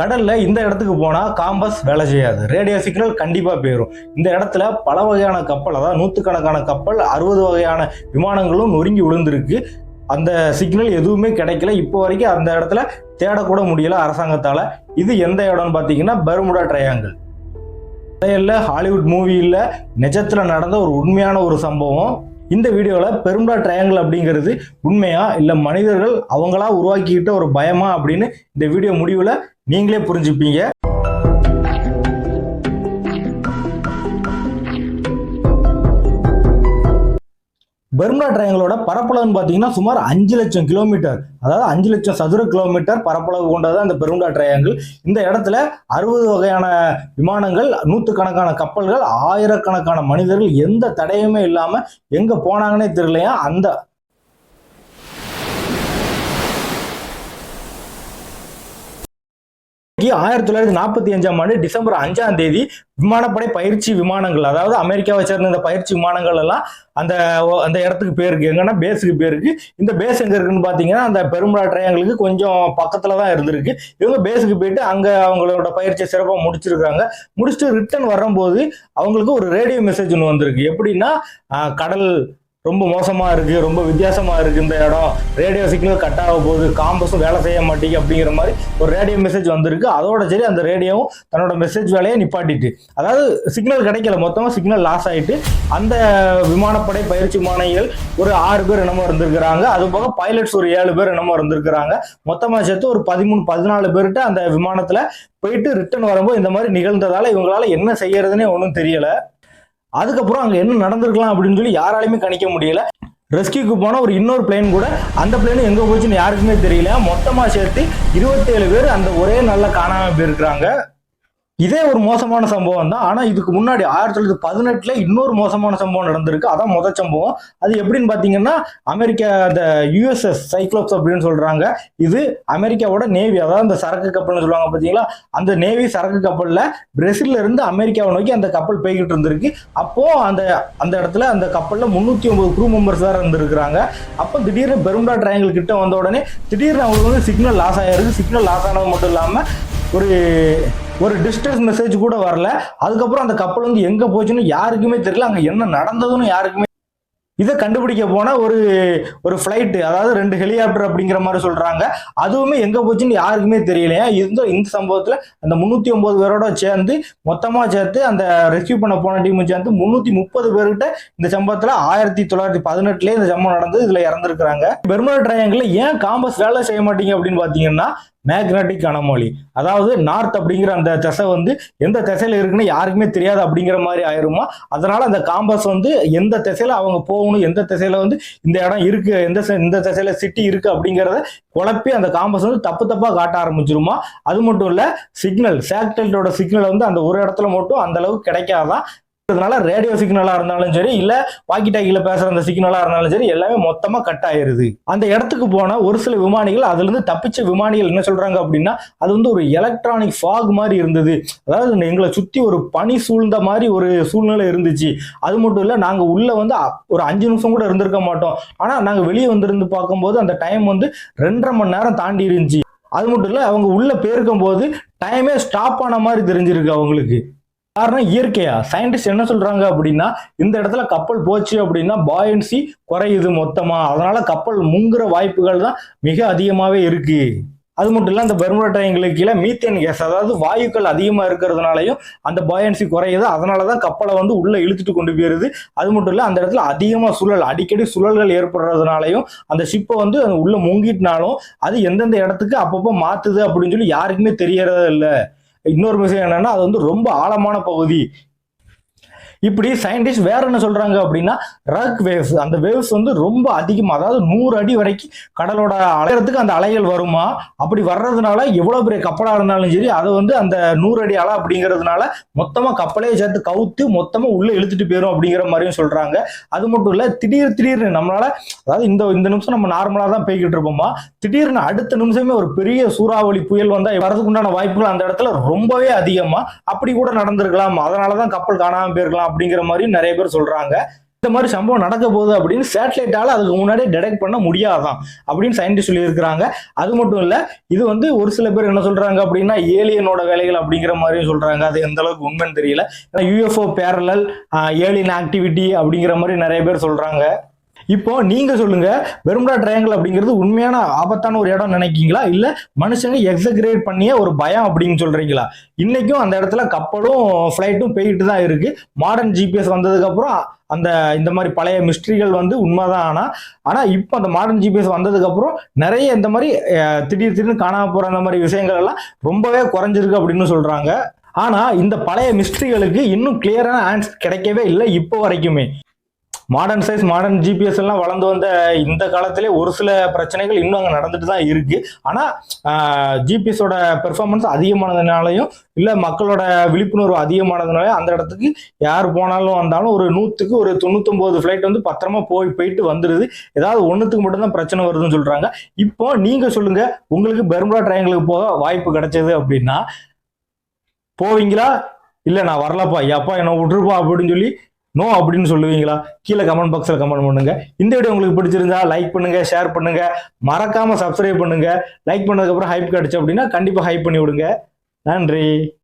கடல்ல இந்த இடத்துக்கு போனா காம்பஸ் வேலை செய்யாது. ரேடியோ சிக்னல் கண்டிப்பா போயிடும் இந்த இடத்துல பல வகையான கப்பல் அதாவது நூற்றுக்கணக்கான கப்பல் அறுபது வகையான விமானங்களும் நொறுங்கி விழுந்திருக்கு. அந்த சிக்னல் எதுவுமே கிடைக்கல. இப்போ வரைக்கும் அந்த இடத்துல தேடக்கூட முடியல அரசாங்கத்தால. இது எந்த இடம்னு பார்த்தீங்கன்னா பெர்முடா ட்ரையாங்கிள். இல்லை ஹாலிவுட் மூவியில் நிஜத்தில் நடந்த ஒரு உண்மையான ஒரு சம்பவம். இந்த வீடியோவில் பெரும்டா ட்ரையாங்கிள் அப்படிங்கிறது உண்மையா இல்லை மனிதர்கள் அவங்களா உருவாக்கிக்கிட்ட ஒரு பயமா அப்படின்னு இந்த வீடியோ முடிவில் நீங்களே புரிஞ்சுப்பீங்க. பெர்முடா ட்ரையங்களோட பரப்பளவுன்னு பார்த்தீங்கன்னா சுமார் அஞ்சு லட்சம் கிலோமீட்டர் அதாவது அஞ்சு லட்சம் சதுர கிலோமீட்டர் பரப்பளவு கொண்டது அந்த பெர்முடா ட்ரையாங்கிள் இந்த இடத்துல அறுபது வகையான விமானங்கள் நூற்றுக்கணக்கான கப்பல்கள் ஆயிரக்கணக்கான மனிதர்கள் எந்த தடையுமே இல்லாமல் எங்கே போனாங்கன்னே தெரியலையா? அந்த ஆயிரத்தி தொள்ளாயிரத்தி நாற்பத்தி அஞ்சாம் ஆண்டு டிசம்பர் அஞ்சாம் தேதி விமானப்படை பயிற்சி விமானங்கள் அதாவது அமெரிக்காவை சேர்ந்த இந்த பயிற்சி விமானங்கள் எல்லாம் அந்த அந்த இடத்துக்கு பேருக்கு எங்கன்னா பேஸுக்கு பேருக்கு இந்த பேஸ் எங்க இருக்குன்னு பாத்தீங்கன்னா அந்த பெருமுடா ட்ரையாங்களுக்கு கொஞ்சம் பக்கத்துல தான் இருந்திருக்கு. இவங்க பேஸுக்கு போயிட்டு அங்க அவங்களோட பயிற்சியை சிறப்பாக முடிச்சிருக்காங்க. முடிச்சுட்டு ரிட்டர்ன் வரும்போது அவங்களுக்கு ஒரு ரேடியோ மெசேஜ் ஒன்று வந்திருக்கு. எப்படின்னா கடல் ரொம்ப மோசமா இருக்கு ரொம்ப வித்தியாசமா இருக்கு இந்த இடம். ரேடியோ சிக்னல் கட் ஆக போகுது காம்பஸும் வேலை செய்ய மாட்டேங்குது அப்படிங்கிற மாதிரி ஒரு ரேடியோ மெசேஜ் வந்திருக்கு. அதோட சரி அந்த ரேடியோவும் தன்னோட மெசேஜ் வேலையை நிப்பாட்டிட்டு. அதாவது சிக்னல் கிடைக்கல மொத்தமாக சிக்னல் லாஸ் ஆயிட்டு அந்த விமானப்படை பயிற்சி மாணவிகள் ஒரு ஆறு பேர் என்னமோ இருந்திருக்கிறாங்க. அது போக பைலட்ஸ் ஒரு ஏழு பேர் என்னமோ இருந்திருக்கிறாங்க. மொத்தமாக சேர்த்து ஒரு பதிமூணு பதினாலு பேர்கிட்ட அந்த விமானத்தில் போயிட்டு ரிட்டர்ன் வரும்போது இந்த மாதிரி நிகழ்ந்ததால இவங்களால என்ன செய்யறதுன்னே ஒன்றும் தெரியலை. அதுக்கப்புறம் அங்கே என்ன நடந்திருக்கலாம் அப்படின்னு சொல்லி யாராலையுமே கணிக்க முடியல. ரெஸ்கியூக்கு போன ஒரு இன்னொரு பிளேன் கூட அந்த பிளேன் எங்கே போச்சுன்னு யாருக்குமே தெரியல. மொத்தமாக சேர்த்து இருபத்தேழு பேர் அந்த ஒரே நல்ல காணாமல் போயிருக்கிறாங்க. இதே ஒரு மோசமான சம்பவம் தான். ஆனால் இதுக்கு முன்னாடி ஆயிரத்தி தொள்ளாயிரத்தி பதினெட்டுல இன்னொரு மோசமான சம்பவம் நடந்திருக்கு. அதான் முதல் சம்பவம். அது எப்படின்னு பார்த்தீங்கன்னா அமெரிக்கா அந்த யூஎஸ்எஸ் சைக்ளோப்ஸ் அப்படின்னு சொல்றாங்க. இது அமெரிக்காவோட நேவி அதாவது அந்த சரக்கு கப்பல்னு சொல்லுவாங்க பார்த்தீங்களா அந்த நேவி சரக்கு கப்பலில் பிரேசில்ல இருந்து அமெரிக்காவை நோக்கி அந்த கப்பல் போய்கிட்டு இருந்திருக்கு. அப்போ அந்த அந்த இடத்துல அந்த கப்பலில் முந்நூற்றி ஒன்பது குரூ மெம்பர்ஸ் தான் இருந்திருக்கிறாங்க. அப்போ திடீர்னு பெரும்டா ட்ரையாங்கிள் கிட்ட வந்த உடனே திடீர்னு அவங்களுக்கு வந்து சிக்னல் லாஸ் ஆயிருக்கு. சிக்னல் லாஸ் ஆனது மட்டும் இல்லாமல் ஒரு ஒரு டிஸ்டன்ஸ் மெசேஜ் கூட வரல. அதுக்கப்புறம் அந்த கப்பல் வந்து எங்கே போச்சுன்னு யாருக்குமே தெரியல. அங்கே என்ன நடந்ததுன்னு யாருக்குமே இதை கண்டுபிடிக்க போனால் ஒரு ஒரு ஃப்ளைட்டு அதாவது ரெண்டு ஹெலிகாப்டர் அப்படிங்கிற மாதிரி சொல்றாங்க. அதுவுமே எங்க போச்சுன்னு யாருக்குமே தெரியலையா? இந்த இந்த சம்பவத்துல அந்த முன்னூத்தி ஒன்பது பேரோட சேர்ந்து மொத்தமா சேர்த்து அந்த ரெஸ்கியூ பண்ண போன டீம் சேர்ந்து முன்னூத்தி முப்பது பேர்கிட்ட இந்த சம்பவத்துல ஆயிரத்தி தொள்ளாயிரத்தி பதினெட்டுலேயே இந்த சம்பவம் நடந்து இதுல இறந்துருக்காங்க பெர்முடா ட்ரையாங்கில் ஏன் காம்பஸ் வேலை செய்ய மாட்டீங்க அப்படின்னு பாத்தீங்கன்னா மேக்னட்டிக் அனமோலி அதாவது நார்த் அப்படிங்கிற அந்த திசை வந்து எந்த திசையில இருக்குன்னு யாருக்குமே தெரியாது அப்படிங்கிற மாதிரி ஆயிருமா? அதனால அந்த காம்பஸ் வந்து எந்த திசையில அவங்க போகணும் எந்த திசையில வந்து இந்த இடம் இருக்கு எந்த இந்த திசையில சிட்டி இருக்கு அப்படிங்கிறத குழப்பி அந்த காம்பஸ் வந்து தப்பு தப்பா காட்ட ஆரம்பிச்சிருமா? அது மட்டும் இல்ல சிக்னல் சேட்டலைட்டோட சிக்னல் வந்து அந்த ஒரு இடத்துல மட்டும் அந்த அளவுக்கு கிடைக்காதான் அதனால ரேடியோ சிக்னலா இருந்தாலும் சரி இல்ல வாக்கி டாக்கில பேசுற அந்த சிக்னலா இருந்தாலும் சரி எல்லாமே மொத்தமா கட் ஆயிருது. அந்த இடத்துக்கு போன ஒரு சில விமானிகள் அதுல இருந்து தப்பிச்ச விமானிகள் என்ன சொல்றாங்க அப்படின்னா அது வந்து ஒரு எலக்ட்ரானிக் ஃபாக் மாதிரி இருந்தது. அதாவது எங்களை சுத்தி ஒரு பனி சூழ்ந்த மாதிரி ஒரு சூழ்நிலை இருந்துச்சு. அது மட்டும் இல்ல நாங்க உள்ள வந்து ஒரு அஞ்சு நிமிஷம் கூட இருந்திருக்க மாட்டோம். ஆனா நாங்க வெளியே வந்திருந்து பார்க்கும்போது அந்த டைம் வந்து ரெண்டரை மணி நேரம் தாண்டி இருந்துச்சு. அது மட்டும் இல்ல அவங்க உள்ள போயிருக்கும் போது டைமே ஸ்டாப் ஆன மாதிரி தெரிஞ்சிருக்கு அவங்களுக்கு. காரணம் இயற்கையா? சயின்டிஸ்ட் என்ன சொல்றாங்க அப்படின்னா இந்த இடத்துல கப்பல் போச்சு அப்படின்னா பாயன்சி குறையுது மொத்தமா. அதனால கப்பல் முங்குற வாய்ப்புகள் தான் மிக அதிகமாவே இருக்கு. அது மட்டும் இல்ல அந்த பெர்முடா ட்ரையாங்கிளுக்கு கீழே மீத்தேன் கேஸ் அதாவது வாயுக்கள் அதிகமா இருக்கிறதுனாலையும் அந்த பாயன்சி குறையுது. அதனாலதான் கப்பலை வந்து உள்ள இழுத்துட்டு கொண்டு போயிருது. அது மட்டும் இல்ல அந்த இடத்துல அதிகமா சுழல் அடிக்கடி சுழல்கள் ஏற்படுறதுனாலையும் அந்த ஷிப்பை வந்து உள்ளே உள்ள முங்கிட்டினாலும் அது எந்தெந்த இடத்துக்கு அப்பப்போ மாத்துது அப்படின்னு சொல்லி யாருக்குமே தெரியறதில்லை இன்னொரு விஷயம் என்னன்னா அது வந்து ரொம்ப ஆழமான பகுதி. இப்படி சயின்டிஸ்ட் வேற என்ன சொல்றாங்க அப்படின்னா ரக் வேவ்ஸ் அந்த வேவ்ஸ் வந்து ரொம்ப அதிகமாக அதாவது நூறு அடி வரைக்கும் கடலோட அலையறதுக்கு அந்த அலைகள் வருமா? அப்படி வர்றதுனால எவ்வளோ பெரிய கப்பலாக இருந்தாலும் சரி அதை வந்து அந்த நூறு அடி அலை அப்படிங்கிறதுனால மொத்தமாக கப்பலே சேர்த்து கவுத்து மொத்தமாக உள்ளே இழுத்துட்டு போயிடும் அப்படிங்கிற மாதிரியும் சொல்றாங்க. அது மட்டும் இல்லை திடீர் திடீர்னு நம்மளால அதாவது இந்த இந்த நிமிஷம் நம்ம நார்மலாக தான் போய்கிட்டு இருப்போமா? திடீர்னு அடுத்த நிமிஷமே ஒரு பெரிய சூறாவளி புயல் வந்தால் வரதுக்கு உண்டான வாய்ப்புகள் அந்த இடத்துல ரொம்பவே அதிகமாக அப்படி கூட நடந்திருக்கலாம். அதனாலதான் கப்பல் காணாமல் போயிருக்கலாம். அப்படிங்கிற மாதிரி நிறைய பேர் சொல்றாங்க. இந்த மாதிரி சம்பவம் நடக்க போகுது அப்படின்னு சேட்டலைட்டால அதுக்கு முன்னாடியே டிடெக்ட் பண்ண முடியாதான் அப்படின்னு சயின்டிஸ்ட் சொல்லியிருக்கிறாங்க. அது மட்டும் இல்ல இது வந்து ஒரு சில பேர் என்ன சொல்றாங்க அப்படின்னா ஏலியனோட வேலைகள் அப்படிங்கிற மாதிரியும் சொல்றாங்க. அது எந்த அளவுக்கு உண்மைன்னு தெரியல. ஏன்னா யூஎஃப்ஓ பேரலல் ஏலியன் ஆக்டிவிட்டி அப்படிங்கிற மாதிரி நிறைய பேர் சொல்றாங்க. இப்போ நீங்க சொல்லுங்க பெர்முடா ட்ரையாங்கிள் அப்படிங்கிறது உண்மையான ஆபத்தான ஒரு இடம் நினைக்கீங்களா இல்ல மனுஷங்க எக்ஸகிரேட் பண்ணிய ஒரு பயம் அப்படின்னு சொல்றீங்களா? இன்னைக்கும் அந்த இடத்துல கப்பலும் ஃப்ளைட்டும் போயிட்டு தான் இருக்கு. மாடர்ன் ஜிபிஎஸ் வந்ததுக்கு அப்புறம் அந்த இந்த மாதிரி பழைய மிஸ்ட்ரிகள் வந்து உண்மைதான். ஆனா ஆனா இப்போ அந்த மாடர்ன் ஜிபிஎஸ் வந்ததுக்கு அப்புறம் நிறைய இந்த மாதிரி திடீர் திடீர்னு காணாம போற அந்த மாதிரி விஷயங்கள் எல்லாம் ரொம்பவே குறைஞ்சிருக்கு அப்படின்னு சொல்றாங்க. ஆனா இந்த பழைய மிஸ்ட்ரிகளுக்கு இன்னும் கிளியரான ஆன்சர் கிடைக்கவே இல்லை இப்போ வரைக்குமே. மாடர்ன் சைஸ் மாடர்ன் ஜிபிஎஸ் எல்லாம் வளர்ந்து வந்த இந்த காலத்திலே ஒரு சில பிரச்சனைகள் இன்னும் அங்கே நடந்துட்டு தான் இருக்கு. ஆனால் ஜிபிஎஸோட பெர்ஃபார்மன்ஸ் அதிகமானதுனாலையும் இல்லை மக்களோட விழிப்புணர்வு அதிகமானதுனாலையும் அந்த இடத்துக்கு யார் போனாலும் வந்தாலும் ஒரு நூற்றுக்கு ஒரு தொண்ணூத்தொம்பது ஃப்ளைட் வந்து பத்திரமா போய் போயிட்டு வந்துடுது ஏதாவது ஒன்றுத்துக்கு மட்டும்தான் பிரச்சனை வருதுன்னு சொல்கிறாங்க இப்போ நீங்கள் சொல்லுங்க உங்களுக்கு பெர்முடா ட்ரையங்களுக்கு போக வாய்ப்பு கிடைச்சது அப்படின்னா போவீங்களா? இல்லை நான் வரலப்பா எப்பா என்னை விட்டுருப்பா அப்படின்னு சொல்லி நோ அப்படின்னு சொல்லுவீங்களா? கீழே கமெண்ட் பாக்ஸில் கமெண்ட் பண்ணுங்க. இந்த வீடியோ உங்களுக்கு பிடிச்சிருந்தா லைக் பண்ணுங்க ஷேர் பண்ணுங்க. மறக்காம சப்ஸ்கிரைப் பண்ணுங்க. லைக் பண்ணதுக்கப்புறம் ஹைப் கிடைச்சு அப்படின்னா கண்டிப்பாக ஹைப் பண்ணி விடுங்க நன்றி.